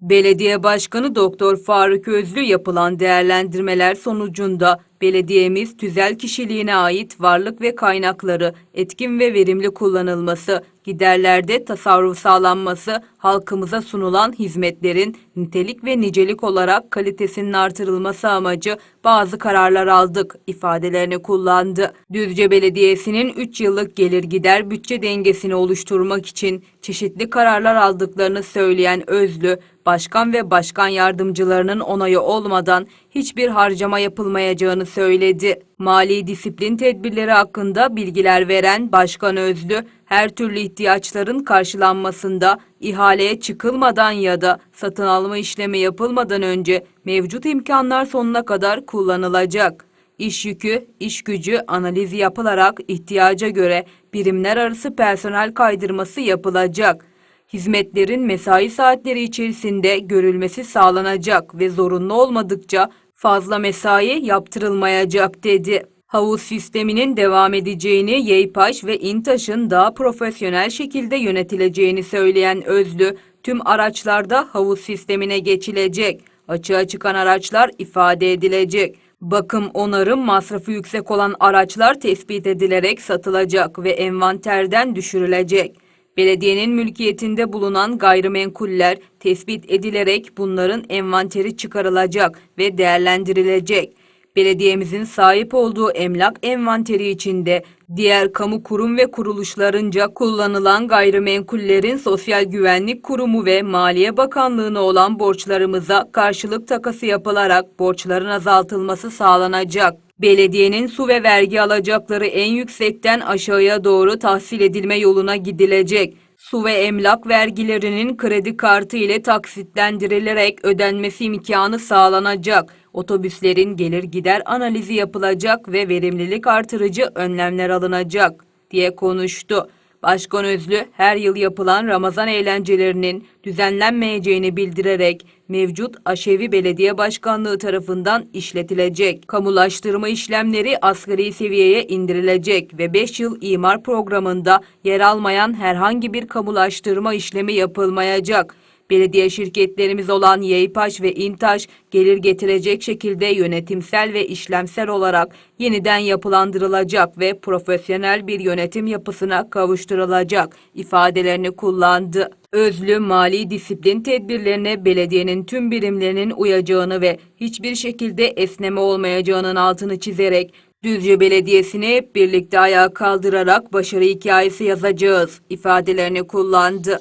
Belediye Başkanı Doktor Faruk Özlü yapılan değerlendirmeler sonucunda belediyemiz tüzel kişiliğine ait varlık ve kaynakları etkin ve verimli kullanılması, giderlerde tasarruf sağlanması, halkımıza sunulan hizmetlerin nitelik ve nicelik olarak kalitesinin artırılması amacı bazı kararlar aldık ifadelerini kullandı. Düzce Belediyesi'nin 3 yıllık gelir gider bütçe dengesini oluşturmak için çeşitli kararlar aldıklarını söyleyen Özlü, başkan ve başkan yardımcılarının onayı olmadan hiçbir harcama yapılmayacağını söyledi. Mali disiplin tedbirleri hakkında bilgiler veren Başkan Özlü, her türlü ihtiyaçların karşılanmasında ihaleye çıkılmadan ya da satın alma işlemi yapılmadan önce mevcut imkanlar sonuna kadar kullanılacak. İş yükü, iş gücü analizi yapılarak ihtiyaca göre birimler arası personel kaydırması yapılacak. Hizmetlerin mesai saatleri içerisinde görülmesi sağlanacak ve zorunlu olmadıkça fazla mesai yaptırılmayacak dedi. Havuz sisteminin devam edeceğini, Yeypaş ve İntaş'ın daha profesyonel şekilde yönetileceğini söyleyen Özlü, tüm araçlarda havuz sistemine geçilecek. Açığa çıkan araçlar ifade edilecek. Bakım onarım masrafı yüksek olan araçlar tespit edilerek satılacak ve envanterden düşürülecek. Belediyenin mülkiyetinde bulunan gayrimenkuller tespit edilerek bunların envanteri çıkarılacak ve değerlendirilecek. Belediyemizin sahip olduğu emlak envanteri içinde diğer kamu kurum ve kuruluşlarınca kullanılan gayrimenkullerin Sosyal Güvenlik Kurumu ve Maliye Bakanlığı'na olan borçlarımıza karşılık takası yapılarak borçların azaltılması sağlanacak. Belediyenin su ve vergi alacakları en yüksekten aşağıya doğru tahsil edilme yoluna gidilecek. Su ve emlak vergilerinin kredi kartı ile taksitlendirilerek ödenmesi imkanı sağlanacak. Otobüslerin gelir gider analizi yapılacak ve verimlilik artırıcı önlemler alınacak diye konuştu. Başkan Özlü her yıl yapılan Ramazan eğlencelerinin düzenlenmeyeceğini bildirerek mevcut Aşevi Belediye Başkanlığı tarafından işletilecek. Kamulaştırma işlemleri asgari seviyeye indirilecek ve 5 yıl imar programında yer almayan herhangi bir kamulaştırma işlemi yapılmayacak. Belediye şirketlerimiz olan Yeypaş ve İntaş gelir getirecek şekilde yönetimsel ve işlemsel olarak yeniden yapılandırılacak ve profesyonel bir yönetim yapısına kavuşturulacak ifadelerini kullandı. Özlü mali disiplin tedbirlerine belediyenin tüm birimlerinin uyacağını ve hiçbir şekilde esneme olmayacağının altını çizerek Düzce Belediyesi'ni hep birlikte ayağa kaldırarak başarı hikayesi yazacağız ifadelerini kullandı.